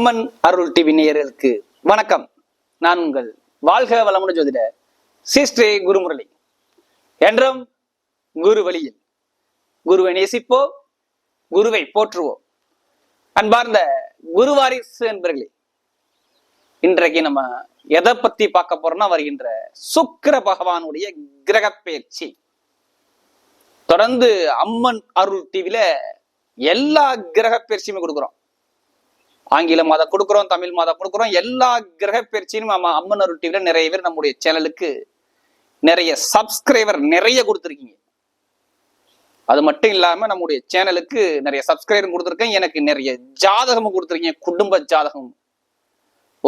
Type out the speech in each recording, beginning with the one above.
அம்மன் அருள் TV நேயர்களுக்கு வணக்கம். நான் உங்கள் வாழ்க வளமுடன் ஜோதிட சிஸ்ரே குருமுரளி. என்றும் குரு வழியில் குருவை நேசிப்போ குருவை போற்றுவோம். அன்பார்ந்த குருவாரிசு என்பர்களே இன்றைக்கு நம்ம எதை பத்தி பார்க்க போறோம்னா வருகின்ற சுக்கிர பகவானுடைய கிரக பயிற்சி. தொடர்ந்து அம்மன் அருள் டிவில எல்லா கிரக பயிற்சியுமே கொடுக்குறோம். ஆங்கில மாதம் கொடுக்குறோம் தமிழ் மாதம் கொடுக்குறோம் எல்லா கிரக பயிற்சியும் நம்ம அம்மன் அருள் டிவில நிறைய பேர் நம்முடைய சேனலுக்கு நிறைய சப்ஸ்கிரைபர் நிறைய கொடுத்துருக்கீங்க. அது மட்டும் இல்லாம நம்முடைய சேனலுக்கு நிறைய சப்ஸ்கிரைபர் கொடுத்துருக்கேன். எனக்கு நிறைய ஜாதகமும் கொடுத்துருக்கீங்க குடும்ப ஜாதகம்.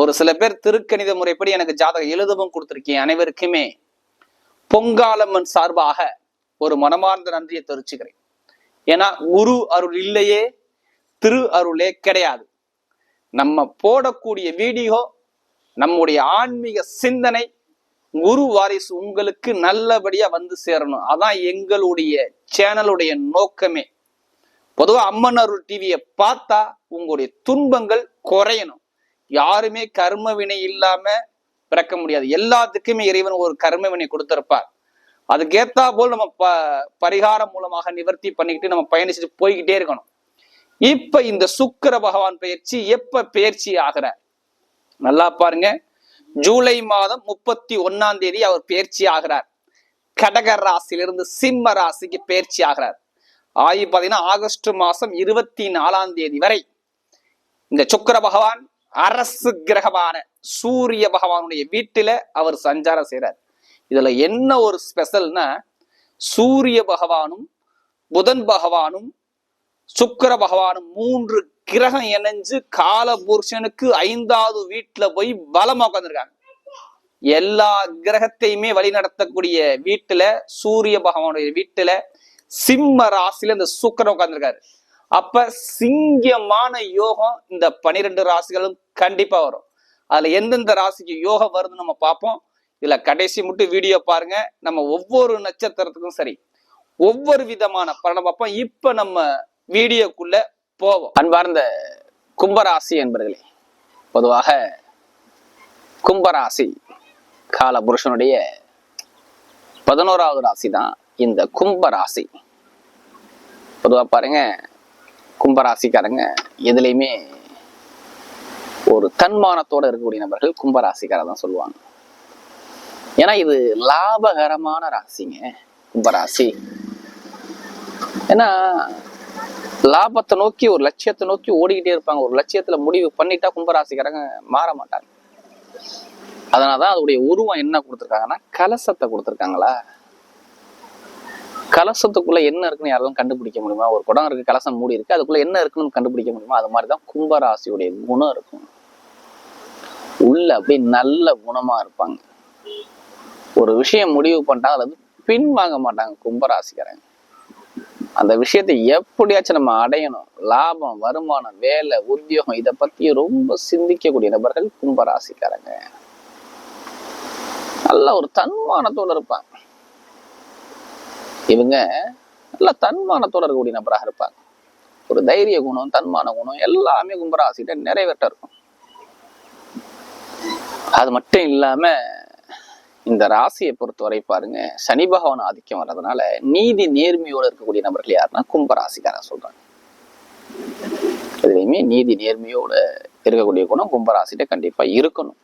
ஒரு சில பேர் திருக்கணித முறைப்படி எனக்கு ஜாதகம் எழுதவும் கொடுத்துருக்கீங்க. அனைவருக்குமே பொங்காலம்மன் சார்பாக ஒரு மனமார்ந்த நன்றியை தெரிவிச்சுக்கிறேன். ஏன்னா குரு அருள் இல்லையே திரு அருளே கிடையாது. நம்ம போடக்கூடிய வீடியோ நம்முடைய ஆன்மீக சிந்தனை குரு வாரிசு உங்களுக்கு நல்லபடியா வந்து சேரணும். அதான் எங்களுடைய சேனலுடைய நோக்கமே. பொதுவாக அம்மன் அருள் டிவியை பார்த்தா உங்களுடைய துன்பங்கள் குறையணும். யாருமே கர்ம வினை இல்லாம பிறக்க முடியாது. எல்லாத்துக்குமே இறைவன் ஒரு கர்ம வினை கொடுத்திருப்பார். அதுக்கேத்தா போல் நம்ம ப பரிகாரம் மூலமாக நிவர்த்தி பண்ணிக்கிட்டு நம்ம பயணிச்சுட்டு போய்கிட்டே இருக்கணும். இப்ப இந்த சுக்கிர பகவான் பயிற்சி எப்ப பயிற்சி ஆகிறார் நல்லா பாருங்க. ஜூலை மாதம் முப்பத்தி ஒன்னாம் தேதி அவர் பயிற்சி ஆகிறார். கடக ராசியிலிருந்து சிம்ம ராசிக்கு பயிற்சி ஆகிறார். ஆகி பார்த்தீங்கன்னா ஆகஸ்ட் மாசம் இருபத்தி நாலாம் தேதி வரை இந்த சுக்கிர பகவான் அரசு கிரகமான சூரிய பகவானுடைய வீட்டுல அவர் சஞ்சாரம் செய்கிறார் இதுல என்ன ஒரு ஸ்பெஷல்னா சூரிய பகவானும் புதன் பகவானும் சுக்கிர பகவானும் மூன்று கிரகம் இணைஞ்சு கால புருஷனுக்கு ஐந்தாவது வீட்டுல போய் பலமா உட்காந்துருக்காங்க எல்லா கிரகத்தையுமே வழி நடத்தக்கூடிய வீட்டுல சூரிய பகவானுடைய வீட்டுல சிம்ம ராசியில இந்த சுக்கரன் உட்காந்துருக்காரு அப்ப சிங்கமான யோகம் இந்த பனிரெண்டு ராசிகளும் கண்டிப்பா வரும். அதுல எந்தெந்த ராசிக்கு யோகம் வருதுன்னு நம்ம பார்ப்போம். இதுல கடைசி மட்டும் வீடியோ பாருங்க. நம்ம ஒவ்வொரு நட்சத்திரத்துக்கும் சரி. ஒவ்வொரு விதமான பலனை பார்ப்போம். இப்ப நம்ம வீடியோக்குள்ள போவோம். அன்பார்ந்த கும்பராசி என்பர்களே பொதுவாக கும்பராசி கால புருஷனுடைய பதினோராவது ராசி தான் இந்த கும்பராசி. பொதுவா பாருங்க கும்பராசிக்காரங்க எதுலேயுமே ஒரு தன்மானத்தோட இருக்கக்கூடிய நபர்கள் கும்பராசிக்காரர் தான் சொல்லுவாங்க. ஏன்னா இது லாபகரமான ராசிங்க கும்பராசி. ஏன்னா லாபத்தை நோக்கி ஒரு லட்சியத்தை நோக்கி ஓடிக்கிட்டே இருப்பாங்க. ஒரு லட்சியத்துல முடிவு பண்ணிட்டா கும்பராசிக்காரங்க மாற மாட்டாங்க. அதனாலதான் அதோடைய உருவம் என்ன கொடுத்துருக்காங்கன்னா கலசத்தை கொடுத்துருக்காங்களா? கலசத்துக்குள்ள என்ன இருக்குன்னு யாராலும் கண்டுபிடிக்க முடியுமா? ஒரு குடம் இருக்கு கலசம் மூடி இருக்கு அதுக்குள்ள என்ன இருக்குன்னு கண்டுபிடிக்க முடியுமா? அது மாதிரிதான் கும்பராசியுடைய குணம் இருக்கும். உள்ள அப்படியே நல்ல குணமா இருப்பாங்க. ஒரு விஷயம் முடிவு பண்ணிட்டா அதுல இருந்து பின் வாங்க மாட்டாங்க கும்பராசிக்காரங்க. அந்த விஷயத்தை எப்படியாச்சும் நம்ம அடையணும். லாபம் வருமானம் வேலை உத்தியோகம் இதை பத்தி ரொம்ப சிந்திக்கக்கூடிய நபர்கள் கும்பராசிக்காரங்க. நல்ல ஒரு தன்மானத்தோடு இருப்பாங்க. இவங்க நல்ல தன்மானத்தோட இருக்கக்கூடிய நபராக இருப்பாங்க. ஒரு தைரிய குணம் தன்மான குணம் எல்லாமே கும்பராசிட்ட நிறைவேற்ற இருக்கும். அது மட்டும் இல்லாம இந்த ராசியை பொறுத்தவரை பாருங்க சனி பகவான் ஆதிக்கம் வர்றதுனால நீதி நேர்மையோட இருக்கக்கூடிய நபர்கள் யாருன்னா கும்பராசிக்காரன் சொல்றாங்க. எதுலையுமே நீதி நேர்மையோட இருக்கக்கூடிய குணம் கும்பராசிட்ட கண்டிப்பா இருக்கணும்.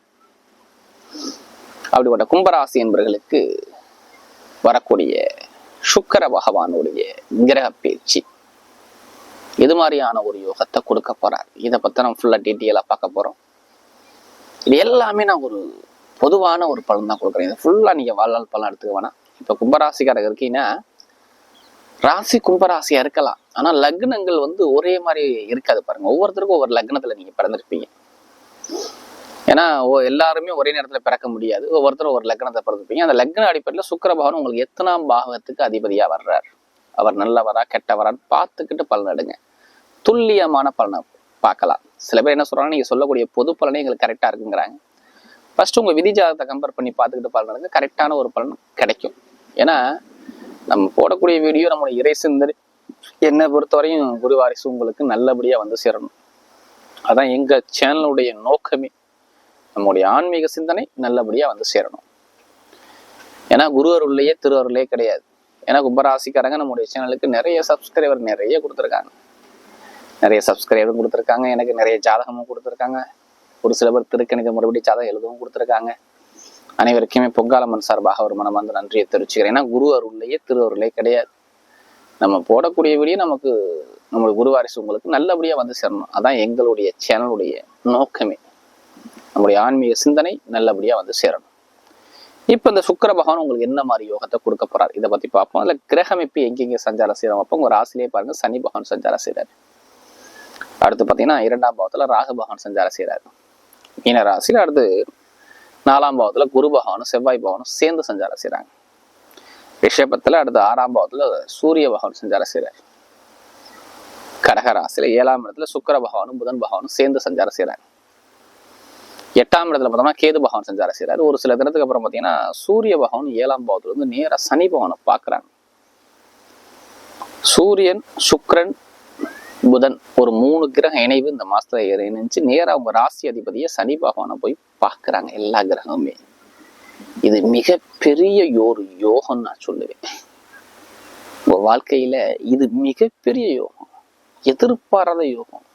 அப்படிப்பட்ட கும்பராசி என்பவர்களுக்கு வரக்கூடிய சுக்கர பகவானுடைய கிரக பயிற்சி இது மாதிரியான ஒரு யோகத்தை கொடுக்க போறார்? இதை பத்தி நம்ம ஃபுல்லா டீட்டெயிலா பார்க்க போறோம். இது எல்லாமே நான் ஒரு பொதுவான ஒரு பலன் தான் கொடுக்குறேன். இது ஃபுல்லா நீங்க வாழ்நாள் பலன் எடுத்துக்க வேணாம். இப்ப கும்பராசிக்காரங்க இருக்கீங்கன்னா ராசி கும்பராசியா இருக்கலாம். ஆனா லக்னங்கள் வந்து ஒரே மாதிரி இருக்காது பாருங்க. ஒவ்வொருத்தருக்கும் ஒவ்வொரு லக்னத்துல நீங்க பிறந்திருப்பீங்க. ஏன்னா ஓ- எல்லாருமே ஒரே நேரத்துல பிறக்க முடியாது. ஒவ்வொருத்தரும் ஒரு லக்னத்தை பிறந்திருப்பீங்க. அந்த லக்ன அடிப்படையில் சுக்கிர உங்களுக்கு எத்தனாம் பாகத்துக்கு அதிபதியாக வர்றார். அவர் நல்லவரா கெட்டவரான்னு பார்த்துக்கிட்டு பலன் எடுங்க. துல்லியமான பலனை பார்க்கலாம். சில பேர் என்ன சொல்கிறாங்கன்னா நீங்க சொல்லக்கூடிய பொது பலனே எங்களுக்கு கரெக்டாக இருக்குங்கிறாங்க. ஃபர்ஸ்ட் உங்க விதி ஜாதகத்தை கம்பேர் பண்ணி பார்த்துக்கிட்டு பாருங்க. கரெக்டான ஒரு பலன் கிடைக்கும். ஏன்னா நம்ம போடக்கூடிய வீடியோ நம்மளுடைய இறை சிந்தனை என்னை பொறுத்தவரையும் குருவாரிசு உங்களுக்கு நல்லபடியா வந்து சேரணும். அதான் எங்க சேனலுடைய நோக்கமே. நம்முடைய ஆன்மீக சிந்தனை நல்லபடியா வந்து சேரணும். ஏன்னா குரு அருள்லையே திரு அருளே கிடையாது. ஏன்னா கும்பராசிக்காரங்க நம்முடைய சேனலுக்கு நிறைய சப்ஸ்கிரைபர் நிறைய கொடுத்துருக்காங்க. நிறைய சப்ஸ்கிரைபரும் கொடுத்துருக்காங்க. எனக்கு நிறைய ஜாதகமும் கொடுத்துருக்காங்க. ஒரு சில பேர் திருக்கணித முறைப்படி ஜாதகம் எழுதவும் கொடுத்துருக்காங்க. அனைவருக்குமே பொங்காலம்மன் சார்பாக ஒரு மனம் வந்து நன்றியை தெரிவிச்சுக்கிறேன். ஏன்னா குரு அருள்லையே திரு அருளே கிடையாது. நம்ம போடக்கூடிய வீடியோ நமக்கு நம்மளுடைய குருவாரிசு உங்களுக்கு நல்லபடியா வந்து சேரணும். அதான் எங்களுடைய சேனலுடைய நோக்கமே. நம்முடைய ஆன்மீக சிந்தனை நல்லபடியா வந்து சேரணும். இப்ப இந்த சுக்கர பகவான் உங்களுக்கு என்ன மாதிரி யோகத்தை கொடுக்க போறாரு? இதை பத்தி பார்ப்போம். அதில் கிரகமைப்பு எங்கெங்கே சஞ்சாரம் செய்யறோம் அப்போ உங்கள் ராசிலேயே பாருங்க சனி பகவான் சஞ்சாரம் செய்யறாரு அடுத்து பாத்தீங்கன்னா இரண்டாம் பாவத்துல ராகு பகவான் சஞ்சாரம் செய்யறாரு மீன ராசியில அடுத்து நாலாம் பாவத்துல குரு பகவானும் செவ்வாய் பகவானும் சேர்ந்து சஞ்சாரம் செய்கிறாங்க ரிஷபத்தில் அடுத்து ஆறாம் பாவத்துல சூரிய பகவான் சஞ்சாரம் செய்கிறார் கடகராசியில் ஏழாம் இடத்துல சுக்கர பகவானும் புதன் பகவானும் சேர்ந்து சஞ்சாரம் செய்றாங்க. எட்டாம் இடத்துல பார்த்தோம்னா கேது பகவான் சஞ்சாரம் செய்றாரு. ஒரு சில தினத்துக்கு அப்புறம் பார்த்தீங்கன்னா சூரிய பகவான் ஏழாம் பாவத்துல இருந்து நேரா சனி பகவானை பார்க்குறாங்க. சூரியன் சுக்கிரன் புதன் ஒரு மூணு கிரக இணைவு இந்த மாசத்துல இணைஞ்சு நேரா அவங்க ராசி அதிபதியை சனி பகவானை போய் பார்க்குறாங்க எல்லா கிரகமுமே. இது மிகப்பெரிய ஒரு யோகம் நான் சொல்லுவேன். உங்க வாழ்க்கையில இது மிகப்பெரிய யோகம். எதிர்பாராத யோகம்.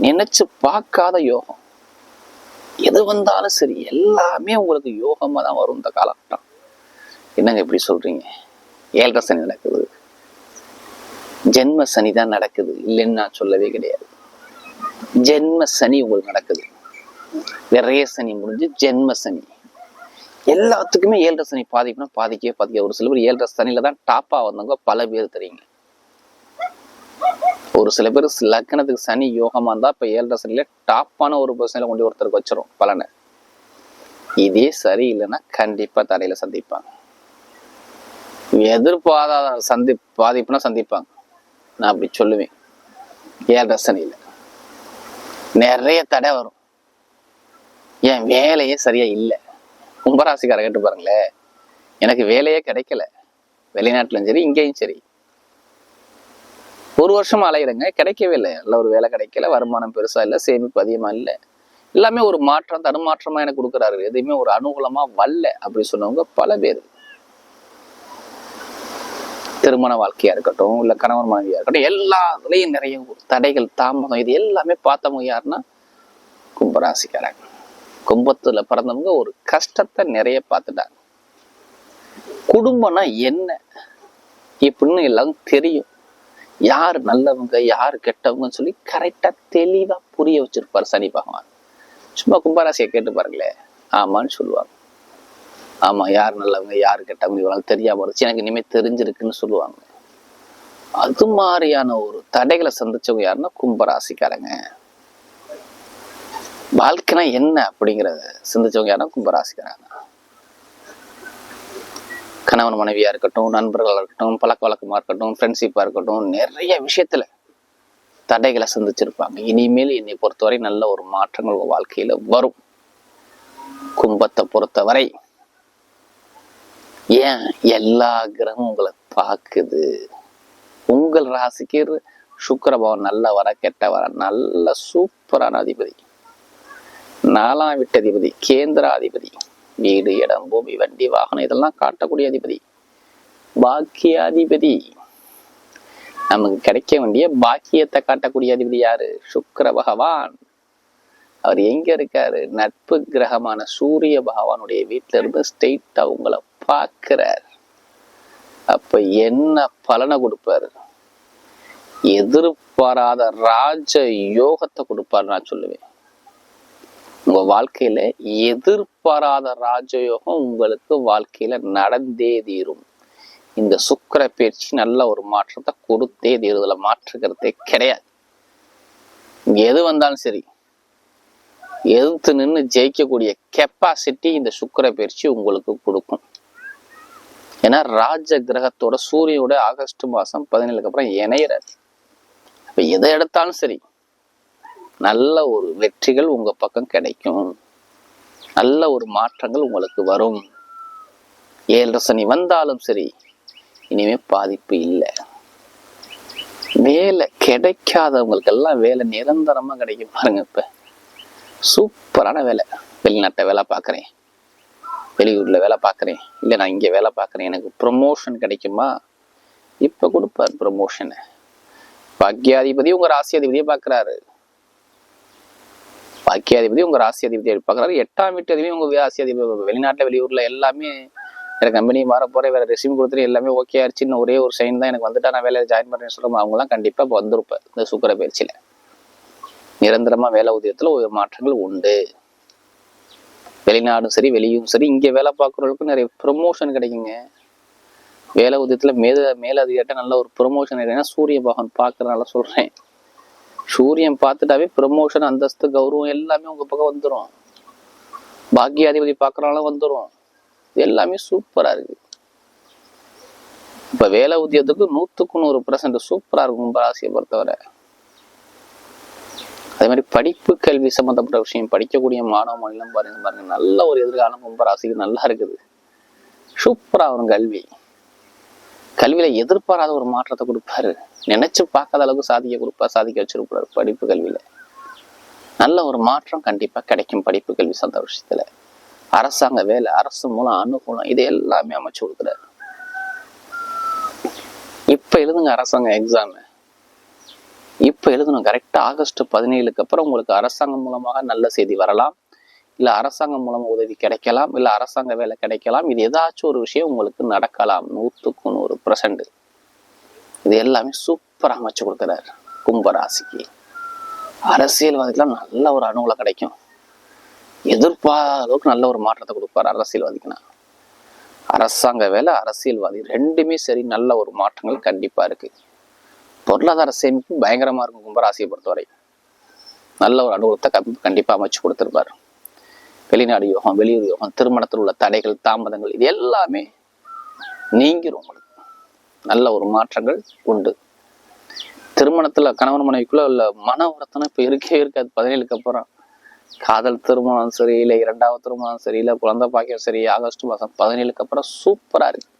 நினைச்சு பார்க்காத யோகம். எது வந்தாலும் சரி எல்லாமே உங்களுக்கு யோகமாக தான் வரும் இந்த காலகட்டம். என்னங்க இப்படி சொல்றீங்க? ஏழரை சனி நடக்குது. ஜென்ம சனி தான் நடக்குது. இல்லைன்னு நான் சொல்லவே கிடையாது. ஜென்ம சனி உங்களுக்கு நடக்குது. விரைய சனி முடிஞ்சு ஜென்ம சனி. எல்லாத்துக்குமே ஏழரை சனி பாதிக்கணும் பாதிக்கவே பாதிக்க ஒரு சில பேர் ஏழரை சனியில தான் டாப்பா வந்தவங்க பல பேர் தெரியுங்க. ஒரு சில பேர் லக்னத்துக்கு சனி யோகமா இருந்தா இப்ப ஏழரை சனியில டாப்பான ஒரு பர்சனில் கொண்டு ஒருத்தருக்கு வச்சிரும் பலனை. இதே சரி இல்லைன்னா கண்டிப்பா தடையில சந்திப்பாங்க. எதிர்பாராத சந்தி பாதிப்புனா சந்திப்பாங்க. நான் அப்படி சொல்லுவேன். ஏழரை சனியில நிறைய தடை வரும். என் வேலையே சரியா இல்லை. கும்பராசிக்கார கேட்டு பாருங்களேன். எனக்கு வேலையே கிடைக்கல. வெளிநாட்டுலயும் சரி இங்கேயும் சரி. ஒரு வருஷமா அலையிறங்க. கிடைக்கவே இல்லை. நல்ல ஒரு வேலை கிடைக்கல. வருமானம் பெருசா இல்லை. சேமிப்பு அதிகமா இல்லை. எல்லாமே ஒரு மாற்றம் தடுமாற்றமா எனக்கு கொடுக்குறாரு. எதுவுமே ஒரு அனுகூலமா வரல. அப்படி சொன்னவங்க பல பேர். திருமண வாழ்க்கையா இருக்கட்டும் இல்ல கணவன் மனைவியா இருக்கட்டும் எல்லாத்துலயும் நிறைய தடைகள் தாமதம் இது எல்லாமே பார்த்தவங்க யாருன்னா கும்பராசிக்காரங்க. கும்பத்துல பிறந்தவங்க ஒரு கஷ்டத்தை நிறைய பார்த்துட்டாங்க. குடும்பம்னா என்ன? இப்படின்னு எல்லாம் தெரியும். யார் நல்லவங்க யார் கெட்டவங்கன்னு சொல்லி கரெக்டா தெளிவா புரிய வச்சிருப்பார் சனி பகவான். சும்மா கும்பராசியை கேட்டு பாருங்களேன். ஆமான்னு சொல்லுவாங்க. ஆமா யார் நல்லவங்க யார் கெட்டவங்க இவங்களால தெரியாம இருந்துச்சு எனக்கு இனிமே தெரிஞ்சிருக்குன்னு சொல்லுவாங்க. அது மாதிரியான ஒரு தடைகளை சந்திச்சவங்க யாருன்னா கும்பராசிக்காரங்க. வாழ்க்கைனா என்ன அப்படிங்கிறத சிந்திச்சவங்க யாருன்னா கும்பராசிக்காரங்க. கணவன் மனைவியா இருக்கட்டும் நண்பர்களா இருக்கட்டும் பழக்க வழக்கமா இருக்கட்டும் ஃப்ரெண்ட்ஷிப்பா இருக்கட்டும் நிறைய விஷயத்துல தடைகளை சந்திச்சிருப்பாங்க. இனிமேல் என்னை பொறுத்தவரை நல்ல ஒரு மாற்றங்கள் வாழ்க்கையில வரும். கும்பத்தை பொறுத்தவரை ஏன் எல்லா கிரகமும் உங்களை பார்க்குது? உங்கள் ராசிக்கு சுக்கரபவன் நல்ல வர கெட்ட வர நல்ல சூப்பரான அதிபதி. நாலாம் விட்டு அதிபதி கேந்திராதிபதி வீடு இடம் பூமி வண்டி வாகனம் இதெல்லாம் காட்டக்கூடிய அதிபதி. பாக்கியாதிபதி நமக்கு கிடைக்க வேண்டிய பாக்கியத்தை காட்டக்கூடிய அதிபதி யாரு? சுக்கர பகவான். அவர் எங்க இருக்காரு? நட்பு கிரகமான சூரிய பகவானுடைய வீட்டுல இருந்து ஸ்ட்ரெயிட்டா உங்களை பார்க்கிறார். அப்ப என்ன பலனை கொடுப்பாரு? எதிர்பாராத ராஜ யோகத்தை கொடுப்பாரு நான் சொல்லுவேன். உங்க வாழ்க்கையில எதிர்பாராத ராஜயோகம் உங்களுக்கு வாழ்க்கையில நடந்தே தீரும். இந்த சுக்கர பயிற்சி நல்ல ஒரு மாற்றத்தை கொடுத்தே தீருதுல மாற்றுக்கிறதே கிடையாது. இங்க எது வந்தாலும் சரி எதிர்த்து நின்று ஜெயிக்கக்கூடிய கெப்பாசிட்டி இந்த சுக்கர பயிற்சி உங்களுக்கு கொடுக்கும். ஏன்னா ராஜ கிரகத்தோட சூரியனோட ஆகஸ்ட் மாதம் பதினேழுக்கு அப்புறம் இணையிறார். இப்போ எதை எடுத்தாலும் சரி நல்ல ஒரு வெற்றிகள் உங்கள் பக்கம் கிடைக்கும். நல்ல ஒரு மாற்றங்கள் உங்களுக்கு வரும். ஏழரை சனி வந்தாலும் சரி இனிமே பாதிப்பு இல்லை. வேலை கிடைக்காதவங்களுக்கெல்லாம் வேலை நிரந்தரமாக கிடைக்கும் பாருங்க இப்போ. சூப்பரான வேலை. வெளிநாட்டை வேலை பார்க்குறேன். வெளியூர்ல வேலை பார்க்குறேன். இல்லை நான் இங்கே வேலை பார்க்குறேன். எனக்கு ப்ரொமோஷன் கிடைக்குமா? இப்போ கொடுப்பார் ப்ரொமோஷனை பாக்கியாதிபதி உங்கள் ராசியாதிபதியை பார்க்குறாரு. பாக்கியாதிபதி உங்க ராசியாதிபதியை பார்க்குறாரு. எட்டாம் வீட்டு அதிபதி உங்கள் ராசியாதிபதி வெளிநாட்டில் வெளியூர்ல எல்லாமே எனக்கு கம்பெனி மாற போகிறேன் வேற ரெசியூம் கொடுத்துட்டு எல்லாமே ஓகே ஆயிடுச்சுன்னு ஒரே ஒரு சைன் தான் எனக்கு வந்துட்டா நான் வேலையை ஜாயின் பண்ணுறேன்னு சொல்லுவோம் அவங்களாம் கண்டிப்பாக இப்போ வந்திருப்பேன் இந்த சுக்கர பயிற்சியில. நிரந்தரமா வேலை உதயத்தில் ஒரு மாற்றங்கள் உண்டு. வெளிநாடும் சரி வெளியும் சரி இங்க வேலை பார்க்குறவங்களுக்கும் நிறைய ப்ரொமோஷன் கிடைக்குங்க. வேலை உதயத்துல மேல மேலதிகாரிட்ட நல்ல ஒரு ப்ரொமோஷன் கிடைக்குன்னா சூரிய பகவான் பார்க்குறனால சொல்றேன். சூரியன் பார்த்துட்டாவே ப்ரொமோஷன் அந்தஸ்து கௌரவம் எல்லாமே உங்க பக்கம் வந்துடும் பாக்கியாதிபதி பார்க்குறனால வந்துடும் இது எல்லாமே சூப்பரா இருக்கு. இப்ப வேலை உத்தியத்துக்கு நூத்துக்கு நூறு பர்சன்ட் சூப்பரா இருக்கும் கும்பராசியை பொறுத்தவரை. அதே மாதிரி படிப்பு கல்வி சம்பந்தப்பட்ட விஷயம் படிக்கக்கூடிய மாணவ மாநிலம் பாருங்க பாருங்க நல்ல ஒரு எதிர்காலம் கும்பராசிக்கு நல்லா இருக்குது. சூப்பரா வரும் கல்வி. கல்வியில எதிர்பாராத ஒரு மாற்றத்தை கொடுப்பாரு. நினைச்சு பார்க்காத அளவுக்கு சாதிக்க கொடுப்பா சாதிக்க வச்சிருப்பாரு படிப்பு கல்வியில. நல்ல ஒரு மாற்றம் கண்டிப்பா கிடைக்கும் படிப்பு கல்வி சந்த விஷயத்துல. அரசாங்க வேலை அரசு மூலம் அனுகூலம் இது எல்லாமே அமைச்சு கொடுக்குறாரு. இப்ப எழுதுங்க அரசாங்க எக்ஸாம் இப்போ எழுதணும். கரெக்டாக ஆகஸ்ட் பதினேழுக்கு அப்புறம் உங்களுக்கு அரசாங்கம் மூலமாக நல்ல செய்தி வரலாம். இல்லை அரசாங்கம் மூலமாக உதவி கிடைக்கலாம். இல்லை அரசாங்க வேலை கிடைக்கலாம். இது ஏதாச்சும் ஒரு விஷயம் உங்களுக்கு நடக்கலாம். நூற்றுக்கு நூறு பர்சன்ட் இது எல்லாமே சூப்பராக அமைச்சு கொடுக்குறாரு கும்பராசிக்கு. அரசியல்வாதிக்கெல்லாம் நல்ல ஒரு அணுகுல கிடைக்கும். எதிர்பாராத அளவுக்கு நல்ல ஒரு மாற்றத்தை கொடுப்பாரு அரசியல்வாதிக்குன்னா அரசாங்க வேலை அரசியல்வாதி ரெண்டுமே சரி நல்ல ஒரு மாற்றங்கள் கண்டிப்பாக இருக்குது பொருளாதார சேமிப்பு பயங்கரமா இருக்கும் கும்பராசியை பொறுத்தவரை. நல்ல ஒரு அனுகூலத்தை கண்டிப்பாக கண்டிப்பா அமைச்சு கொடுத்திருப்பாரு. வெளிநாடு யோகம் வெளியூர் யோகம் திருமணத்தில் உள்ள தடைகள் தாமதங்கள் இது எல்லாமே நீங்கிரும் உங்களுக்கு. நல்ல ஒரு மாற்றங்கள் உண்டு. திருமணத்துல கணவன் மனைவிக்குள்ள உள்ள மன வருத்தம் இப்ப இருக்கவே இருக்காது. பதினேழுக்கு அப்புறம் காதல் திருமணம் சரி இல்லை இரண்டாவது திருமணம் சரி இல்லை குழந்தை பாக்கியம் சரி ஆகஸ்ட் மாதம் பதினேழுக்கு அப்புறம் சூப்பரா இருக்கு.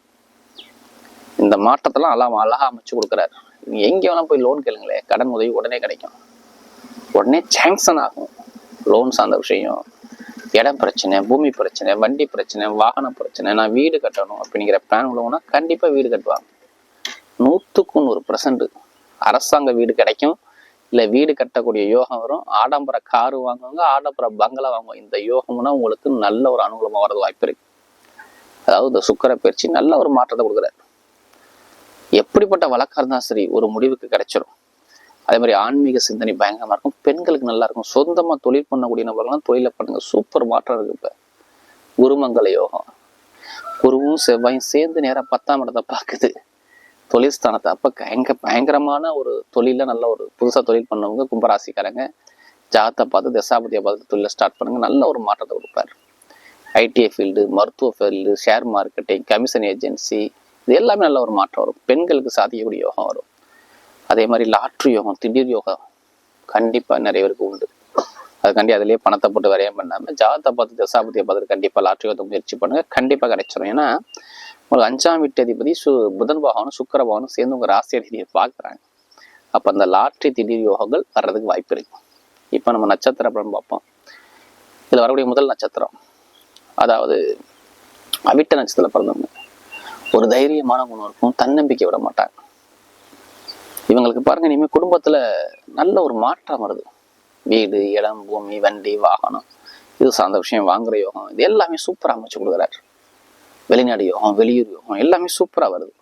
இந்த மாற்றத்தெல்லாம் அழகா அழகா அமைச்சு கொடுக்குறாரு. நீங்க எங்க வேணா போய் லோன் கேளுங்களேன் கடன் உதவி உடனே கிடைக்கும். உடனே சேங்ஷன் ஆகும். லோன் சார்ந்த விஷயம். இடம் பிரச்சனை பூமி பிரச்சனை வண்டி பிரச்சனை வாகன பிரச்சனை நான் வீடு கட்டணும் அப்படிங்கிற பிளான் உள்ளவங்கன்னா கண்டிப்பா வீடு கட்டுவாங்க. நூத்துக்கு நூறு பர்சன்ட் அரசாங்க வீடு கிடைக்கும். இல்ல வீடு கட்டக்கூடிய யோகம் வரும். ஆடம்பர காரு வாங்குவாங்க ஆடம்பர பங்களா வாங்குவாங்க. இந்த யோகம்னா உங்களுக்கு நல்ல ஒரு அனுகூலமா வரது வாய்ப்பு இருக்கு. அதாவது இந்த சுக்கர பயிற்சி நல்ல ஒரு மாற்றத்தை கொடுக்குறாரு. எப்படிப்பட்ட வழக்காக இருந்தாலும் சரி ஒரு முடிவுக்கு கிடைச்சிடும் அதே மாதிரி ஆன்மீக சிந்தனை பயங்கரமாக இருக்கும். பெண்களுக்கு நல்லா இருக்கும். சொந்தமாக தொழில் பண்ணக்கூடிய நபர்கள்லாம் தொழிலை பண்ணுங்க. சூப்பர் மாற்றம் இருக்கு இப்போ. குருமங்கல யோகம். குருவும் செவ்வாயும் சேர்ந்து நேராக பத்தாம் இடத்தை பார்க்குது. தொழில் ஸ்தானத்தை. அப்ப பயங்க பயங்கரமான ஒரு தொழிலில் நல்ல ஒரு புதுசாக தொழில் பண்ணவங்க கும்பராசிக்காரங்க ஜாத்தை பார்த்து தசாபதியை பார்த்து தொழிலை ஸ்டார்ட் பண்ணுங்க. நல்ல ஒரு மாற்றத்தை கொடுப்பாரு. ஐடிஐ ஃபீல்டு மருத்துவ field share marketing commission agency இது எல்லாமே நல்ல ஒரு மாற்றம் வரும். பெண்களுக்கு சாதிக்கக்கூடிய யோகம் வரும். அதே மாதிரி லாட்ரி யோகம் திடீர் யோகம் கண்டிப்பா நிறைய பேருக்கு உண்டு. அதுக்காண்டி அதுலேயே பணத்தை போட்டு வரையம் பண்ணாம ஜாதத்தை பார்த்து தசாபதியை பார்த்து கண்டிப்பாக லாட்ரி யோகத்தை முயற்சி பண்ணுங்க. கண்டிப்பா கிடைச்சிடும் ஏன்னா உங்களுக்கு அஞ்சாம் வீட்டு அதிபதி சு புதன் பாகனும் சுக்கர பாகனும் சேர்ந்து உங்க ராசி அதிபதியை பார்க்குறாங்க. அப்ப அந்த லாட்ரி திடீர் யோகங்கள் வர்றதுக்கு வாய்ப்பு இருக்கு. இப்ப நம்ம நட்சத்திர பலன் பார்ப்போம். இதுல வரக்கூடிய முதல் நட்சத்திரம் அதாவது அவிட்ட நட்சத்திரத்தில் பிறந்தவங்க. ஒரு தைரியமான குணம் இருக்கும். தன்னம்பிக்கை விட மாட்டாங்க. இவங்களுக்கு பாருங்க இனிமே குடும்பத்துல நல்ல ஒரு மாற்றம் வருது. வீடு இடம் பூமி வண்டி வாகனம். இது சார்ந்த விஷயம் வாங்குற யோகம் இது எல்லாமே சூப்பரா அமைச்சு கொடுக்குறாரு. வெளிநாடு யோகம் வெளியூர் யோகம் எல்லாமே சூப்பரா வருது.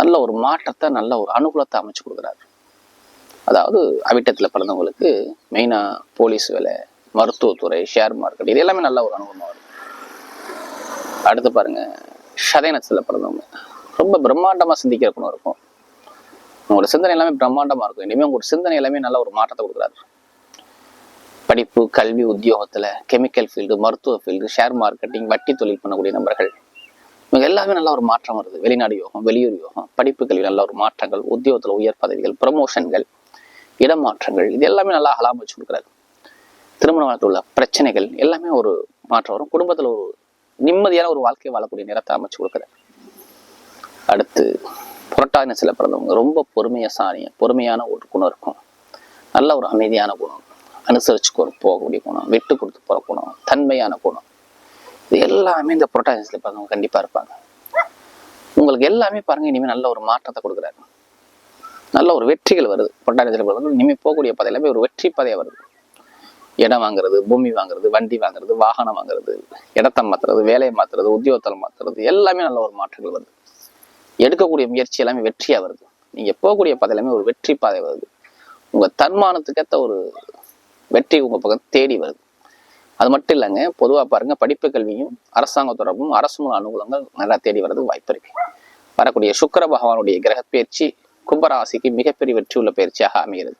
நல்ல ஒரு மாற்றத்தை நல்ல ஒரு அனுகூலத்தை அமைச்சு கொடுக்குறாரு. அதாவது அவிட்டத்தில் பிறந்தவங்களுக்கு மெயினா போலீஸ் வேலை மருத்துவத்துறை ஷேர் மார்க்கெட் இது எல்லாமே நல்ல ஒரு அனுகூலமா வருது. அடுத்து பாருங்க செல்லப்படுறவங்க பிறந்தவங்க ரொம்ப பிரம்மாண்டமாக சிந்திக்கிற குணம் இருக்கும். உங்களோட சிந்தனை எல்லாமே பிரம்மாண்டமாக இருக்கும். இனிமேல் உங்களோட சிந்தனை எல்லாமே நல்ல ஒரு மாற்றத்தை கொடுக்குறாரு. படிப்பு கல்வி உத்தியோகத்தில் கெமிக்கல் ஃபீல்டு மருத்துவ ஃபீல்டு ஷேர் மார்க்கெட்டிங் வட்டி தொழில் பண்ணக்கூடிய நபர்கள். இவங்க எல்லாமே நல்ல ஒரு மாற்றம் வருது. வெளிநாடு யோகம் வெளியூர் யோகம் படிப்பு கல்வி நல்ல ஒரு மாற்றங்கள் உத்தியோகத்தில் உயர் பதவிகள் ப்ரமோஷன்கள் இடமாற்றங்கள் இது எல்லாமே நல்லா அலாம் வச்சு கொடுக்குறாரு. திருமண வாழ்க்கையில் உள்ள பிரச்சனைகள் எல்லாமே ஒரு மாற்றம் வரும். குடும்பத்தில் ஒரு நிம்மதியான ஒரு வாழ்க்கை வாழக்கூடிய நேரத்தை அமைச்சு கொடுக்குறாரு அடுத்து புரட்டாதி சில பிறந்தவங்க ரொம்ப பொறுமையை சாணியம் பொறுமையான ஒரு குணம் இருக்கும். நல்ல ஒரு அமைதியான குணம் அனுசரிச்சு போகக்கூடிய குணம் விட்டு கொடுத்து போகிற குணம் தன்மையான குணம். இது எல்லாமே இந்த புரட்டாதி நட்சத்திரத்தில் பிறந்தவங்க கண்டிப்பாக இருப்பாங்க. உங்களுக்கு எல்லாமே பாருங்க இனிமேல் நல்ல ஒரு மாற்றத்தை கொடுக்குறாரு. நல்ல ஒரு வெற்றிகள் வருது. புரட்டாதி நட்சத்திரத்தில் பிறந்தவங்க இனிமேல் போகக்கூடிய பாதை எல்லாமே ஒரு வெற்றி பாதையாக வருது. இடம் வாங்குறது பூமி வாங்குறது வண்டி வாங்குறது வாகனம் வாங்குறது இடத்தை மாத்துறது வேலையை மாத்துறது உத்தியோகத்தில் மாத்துறது எல்லாமே நல்ல ஒரு மாற்றங்கள் வருது. எடுக்கக்கூடிய முயற்சி எல்லாமே வெற்றியா வருது. நீங்க போகக்கூடிய பாதை எல்லாமே ஒரு வெற்றி பாதை வருது. உங்க தன்மானத்துக்கேற்ற ஒரு வெற்றி உங்க பக்கம் தேடி வருது. அது மட்டும் இல்லைங்க பொதுவா பாருங்க படிப்பு கல்வியும் அரசாங்க தொடர்பும் அரசு மூல அனுகூலங்கள் நல்லா தேடி வரது வாய்ப்பு இருக்கு. வரக்கூடிய சுக்கர பகவானுடைய கிரக பயிற்சி கும்பராசிக்கு மிகப்பெரிய வெற்றி உள்ள பயிற்சியாக அமைகிறது.